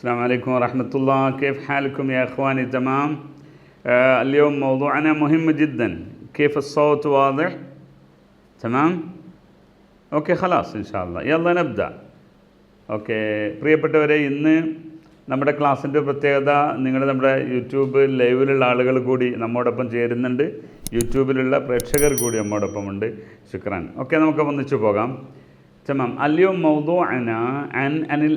السلام عليكم ورحمة الله كيف حالكم يا إخواني تمام آه اليوم موضوعنا مهم جدا كيف الصوت واضح تمام okay ഖലാസ് ഇൻഷാല്ല യല്ല നബ്ദ okay പ്രിയപ്പെട്ടവരെ ഇന്ന് നമ്മുടെ ക്ലാസ്സിൻ്റെ പ്രത്യേകത നിങ്ങൾ നമ്മുടെ യൂട്യൂബ് ലൈവിലുള്ള ആളുകൾ കൂടി നമ്മോടൊപ്പം ചേരുന്നുണ്ട് യൂട്യൂബിലുള്ള പ്രേക്ഷകർ കൂടി നമ്മോടൊപ്പം ഉണ്ട് ശുക്രാൻ ഓക്കെ നമുക്ക് ഒന്നിച്ചു പോകാം തമാം അല്ലയോ മൗദോ അന അൻ അനിൽ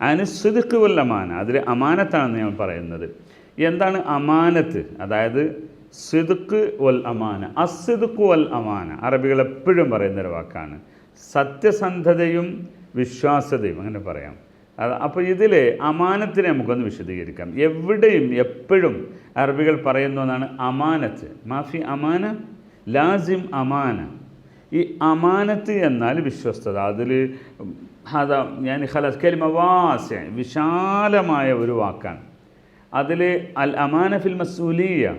അമാന അന് സുദുക്ക് വൽ അമാന. അതിൽ അമാനത്താണെന്ന് ഞാൻ പറയുന്നത്. എന്താണ് അമാനത്ത്? അതായത് സിദുക്ക് വൽ അമാന. അസിദുക്ക് വൽ അമാന. അറബികൾ എപ്പോഴും പറയുന്നൊരു വാക്കാണ്. സത്യസന്ധതയും വിശ്വാസ്യതയും. അങ്ങനെ പറയാം. അപ്പോൾ ഇതിൽ അമാനത്തിനെ നമുക്കൊന്ന് വിശദീകരിക്കാം. എവിടെയും എപ്പോഴും അറബികൾ പറയുന്നു എന്നാണ് അമാനത്ത്. മാഫി അമാന ലാസിം അമാന. ഈ അമാനത്ത് എന്നാൽ വിശ്വസ്തത. അതിൽ അതാ ഞാൻ ഖലസ് കലിമ വാസ്യ വിശാലമായ ഒരു വാക്കാണ്. അതിൽ അൽ അമാന ഫിൽ മസൂലിയ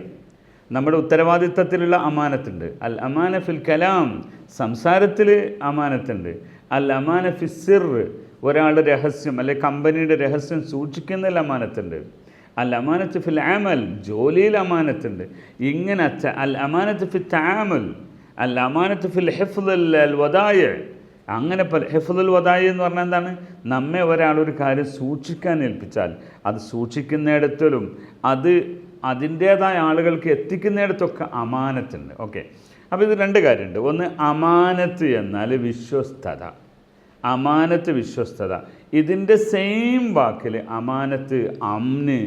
നമ്മുടെ ഉത്തരവാദിത്തത്തിലുള്ള അമാനത്തുണ്ട്. അൽ അമാന ഫിൽ കലാം സംസാരത്തിൽ അമാനത്തുണ്ട്. അൽ അമാന ഫിസിർ ഒരാളുടെ രഹസ്യം അല്ലെ കമ്പനിയുടെ രഹസ്യം സൂക്ഷിക്കുന്നതിൽ അമാനത്തുണ്ട്. അൽ അമാനത്ത് ഫിൽ ആമൽ ജോലിയിൽ അമാനത്തുണ്ട്. ഇങ്ങനെ അൽ അമാനത്ത് ഫി താമൽ അൽ അമാനത്ത് ഫിൽ ഹിഫ്ദുൽ അൽ വദായ അങ്ങനെ പല ഹെഫുദുൽ വദായി എന്ന് പറഞ്ഞാൽ എന്താണ്? നമ്മെ ഒരാളൊരു കാര്യം സൂക്ഷിക്കാൻ ഏൽപ്പിച്ചാൽ അത് സൂക്ഷിക്കുന്നിടത്തിലും അത് അതിന്റേതായ ആളുകൾക്ക് എത്തിക്കുന്നിടത്തൊക്കെ അമാനത്തുണ്ട്. ഓക്കെ. അപ്പോൾ ഇത് രണ്ട് കാര്യമുണ്ട്. ഒന്ന് അമാനത്ത് എന്നാൽ വിശ്വസ്തത. അമാനത്ത് വിശ്വസ്തത. ഇതിന്റെ സെയിം വാക്കിൽ അമാനത്ത് അമ്ന്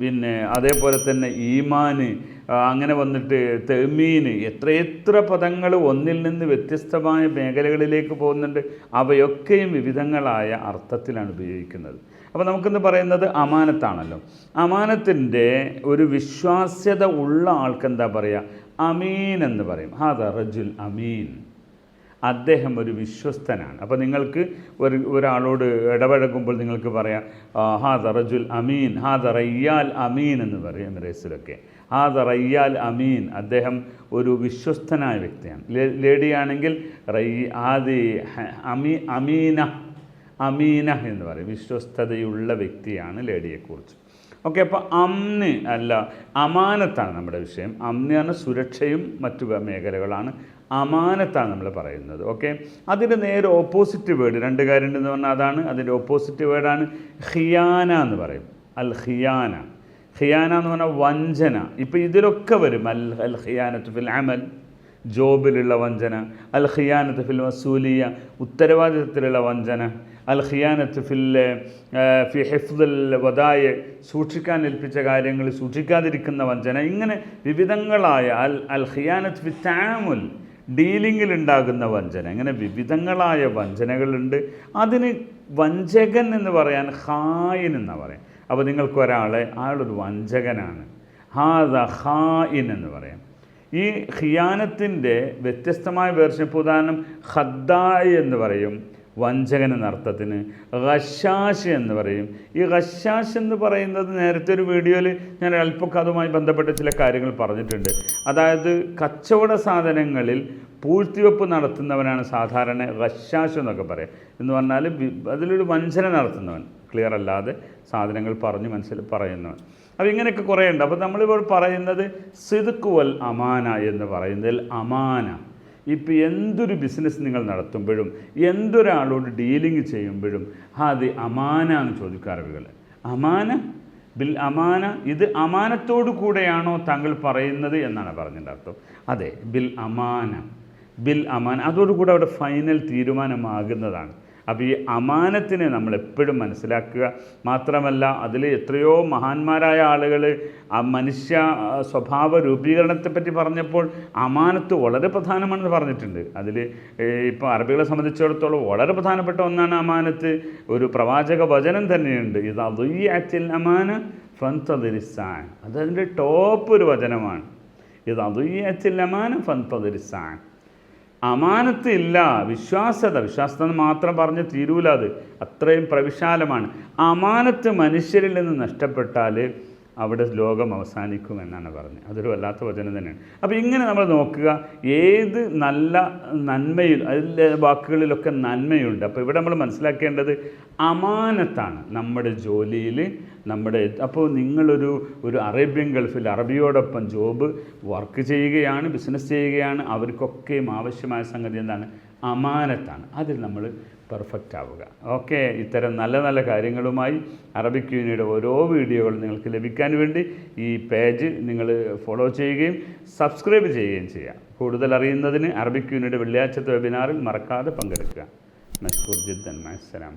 പിന്നെ അതേപോലെ തന്നെ ഈമാന് അങ്ങനെ വന്നിട്ട് തെമീന് എത്രയെത്ര പദങ്ങൾ ഒന്നിൽ നിന്ന് വ്യത്യസ്തമായ മേഖലകളിലേക്ക് പോകുന്നുണ്ട്. അവയൊക്കെയും വിവിധങ്ങളായ അർത്ഥത്തിലാണ് ഉപയോഗിക്കുന്നത്. അപ്പോൾ നമുക്കിന്ന് പറയുന്നത് അമാനത്താണല്ലോ. അമാനത്തിന്റെ ഒരു വിശ്വാസ്യത ഉള്ള ആൾക്ക് എന്താ പറയുക അമീൻ എന്ന് പറയും. ഹാദ റജുൽ അമീൻ. അദ്ദേഹം ഒരു വിശ്വസ്തനാണ്. അപ്പോൾ നിങ്ങൾക്ക് ഒരു ഒരാളോട് ഇടപഴകുമ്പോൾ നിങ്ങൾക്ക് പറയാം ഹാ റജുൽ അമീൻ ഹാദ റയ്യാൽ അമീൻ എന്ന് പറയും എമിറേസിലൊക്കെ ഹാദ റയ്യാൽ അമീൻ. അദ്ദേഹം ഒരു വിശ്വസ്തനായ വ്യക്തിയാണ്. ലേഡിയാണെങ്കിൽ റൈ ആദി അമീ അമീന അമീന എന്ന് പറയും. വിശ്വസ്തതയുള്ള വ്യക്തിയാണ് ലേഡിയെക്കുറിച്ച്. ഓക്കെ അപ്പോൾ അമ്ന് അല്ല അമാനത്താണ് നമ്മുടെ വിഷയം. അമ്നാണ് സുരക്ഷയും മറ്റു മേഖലകളാണ്. അമാനത്താണ് നമ്മൾ പറയുന്നത്. ഓക്കെ അതിന്റെ നേരെ ഓപ്പോസിറ്റ് വേർഡ് രണ്ട് കാര്യമുണ്ടെന്ന് പറഞ്ഞാൽ അതാണ്. അതിന്റെ ഓപ്പോസിറ്റ് വേർഡാണ് ഹിയാന എന്ന് പറയും. അൽ ഖിയാന ഖിയാന എന്ന് പറഞ്ഞാൽ വഞ്ചന. ഇപ്പോൾ ഇതിലൊക്കെ വരും. അൽ അൽ ഖിയാനത്ത് ഫിൽ അമൽ ജോബിലുള്ള വഞ്ചന. അൽ ഖിയാനത്ത് ഫിൽ വസൂലിയ ഉത്തരവാദിത്തത്തിലുള്ള വഞ്ചന. അൽ ഖിയാനത്ത് ഫിൽ ഫി ഹിഫ്ദുൽ വദായ സൂക്ഷിക്കാൻ ഏൽപ്പിച്ച കാര്യങ്ങൾ സൂക്ഷിക്കാതിരിക്കുന്ന വഞ്ചന. ഇങ്ങനെ വിവിധങ്ങളായ അൽ അൽ ഖിയാനത്ത് ഫി താമുൽ ഡീലിങ്ങിൽ ഉണ്ടാകുന്ന വഞ്ചന. ഇങ്ങനെ വിവിധങ്ങളായ വഞ്ചനകളുണ്ട്. അതിന് വഞ്ചകൻ എന്ന് പറയാൻ ഹായിൻ എന്നാണ് പറയാം. അപ്പോൾ നിങ്ങൾക്ക് ഒരാളെ അയാളൊരു വഞ്ചകനാണ്. ഹാദ ഹായിൻ എന്ന് പറയാം. ഈ ഹിയാനത്തിന്റെ വ്യത്യസ്തമായ വേർഷൻ ഉദാഹരണം ഹദ്ദായ് എന്ന് പറയും. വഞ്ചകൻ എന്ന അർത്ഥത്തിന് ഖഷാഷ് എന്ന് പറയും. ഈ ഖഷാഷ് എന്ന് പറയുന്നത് നേരത്തെ ഒരു വീഡിയോയിൽ ഞാൻ അല്പമൊക്കെ അതുമായി ബന്ധപ്പെട്ട ചില കാര്യങ്ങൾ പറഞ്ഞിട്ടുണ്ട്. അതായത് കച്ചവട സാധനങ്ങളിൽ പൂഴ്ത്തിവെപ്പ് നടത്തുന്നവനാണ് സാധാരണ ഖഷാഷ് എന്നൊക്കെ പറയാം. എന്ന് പറഞ്ഞാൽ അതിലൊരു വഞ്ചന നടത്തുന്നവൻ ക്ലിയർ അല്ലാതെ സാധനങ്ങൾ പറഞ്ഞ് മനസ്സിൽ പറയുന്നവൻ. അപ്പോൾ ഇങ്ങനെയൊക്കെ കുറേ ഉണ്ട് അപ്പോൾ നമ്മളിപ്പോൾ പറയുന്നത് സിദുക്കുവൽ അമാന എന്ന് പറയുന്നതിൽ അമാന. ഇപ്പം എന്തൊരു ബിസിനസ് നിങ്ങൾ നടത്തുമ്പോഴും എന്തൊരാളോട് ഡീലിംഗ് ചെയ്യുമ്പോഴും അത് അമാന എന്ന് ചോദിക്കും അമാന? ബിൽ അമാന? ഇത് അമാനത്തോടു കൂടെയാണോ താങ്കൾ പറയുന്നത് എന്നാണ് പറഞ്ഞതിന്റെ അർത്ഥം. അതെ ബിൽ അമാന. ബിൽ അമാന. അതോടുകൂടെ അവിടെ ഫൈനൽ തീരുമാനമാകുന്നതാണ്. അപ്പോൾ ഈ അമാനത്തിനെ നമ്മൾ എപ്പോഴും മനസ്സിലാക്കുക. മാത്രമല്ല അതിൽ എത്രയോ മഹാന്മാരായ ആളുകൾ ആ മനുഷ്യ സ്വഭാവ രൂപീകരണത്തെപ്പറ്റി പറഞ്ഞപ്പോൾ അമാനത്ത് വളരെ പ്രധാനമാണെന്ന് പറഞ്ഞിട്ടുണ്ട്. അതിൽ ഇപ്പോൾ അറബികളെ സംബന്ധിച്ചിടത്തോളം വളരെ പ്രധാനപ്പെട്ട ഒന്നാണ് അമാനത്ത്. ഒരു പ്രവാചക വചനം തന്നെയുണ്ട്. ഇത് അതുയ്യത്തിൽ അമാന ഫന്തതിരിസാൻ അതതിന്റെ ടോപ്പ് ഒരു വചനമാണ്. ഇത് അതുയ്യത്തിൽ അമാന ഫന്തദിരിസാൻ അമാനത്ത് ഇല്ല വിശ്വാസത വിശ്വാസത എന്ന് മാത്രം പറഞ്ഞ് തീരൂല അത്. അത്രയും പ്രവിശാലമാണ്. അമാനത്ത് മനുഷ്യരിൽ നിന്ന് നഷ്ടപ്പെട്ടാൽ അവിടെ ലോകം അവസാനിക്കും എന്നാണ് പറഞ്ഞത്. അതൊരു വല്ലാത്ത വചനം തന്നെയാണ്. അപ്പോൾ ഇങ്ങനെ നമ്മൾ നോക്കുക. ഏത് നല്ല നന്മയിൽ അതിലെ വാക്കുകളിലൊക്കെ നന്മയുണ്ട്. അപ്പോൾ ഇവിടെ നമ്മൾ മനസ്സിലാക്കേണ്ടത് അമാനത്താണ് നമ്മുടെ ജോലിയിൽ നമ്മുടെ അപ്പോൾ നിങ്ങളൊരു ഒരു അറേബ്യൻ ഗൾഫിൽ അറബിയോടൊപ്പം ജോബ് വർക്ക് ചെയ്യുകയാണ് ബിസിനസ് ചെയ്യുകയാണ് അവർക്കൊക്കെയും ആവശ്യമായ സംഗതി എന്താണ്? അമാനത്താണ്. അതിൽ നമ്മൾ പെർഫെക്റ്റ് ആവുക. ഓക്കെ ഇത്തരം നല്ല നല്ല കാര്യങ്ങളുമായി അറബിക് യൂണിയുടെ ഓരോ വീഡിയോകളും നിങ്ങൾക്ക് ലഭിക്കാൻ വേണ്ടി ഈ പേജ് നിങ്ങൾ ഫോളോ ചെയ്യുകയും സബ്സ്ക്രൈബ് ചെയ്യുകയും ചെയ്യാം കൂടുതൽ അറിയുന്നതിന് അറബിക് യൂണിയുടെ വെള്ളിയാഴ്ചത്തെ വെബിനാറിൽ മറക്കാതെ പങ്കെടുക്കുക. മഷ്കൂർ ജിദ്ദൻ അസ്സലാം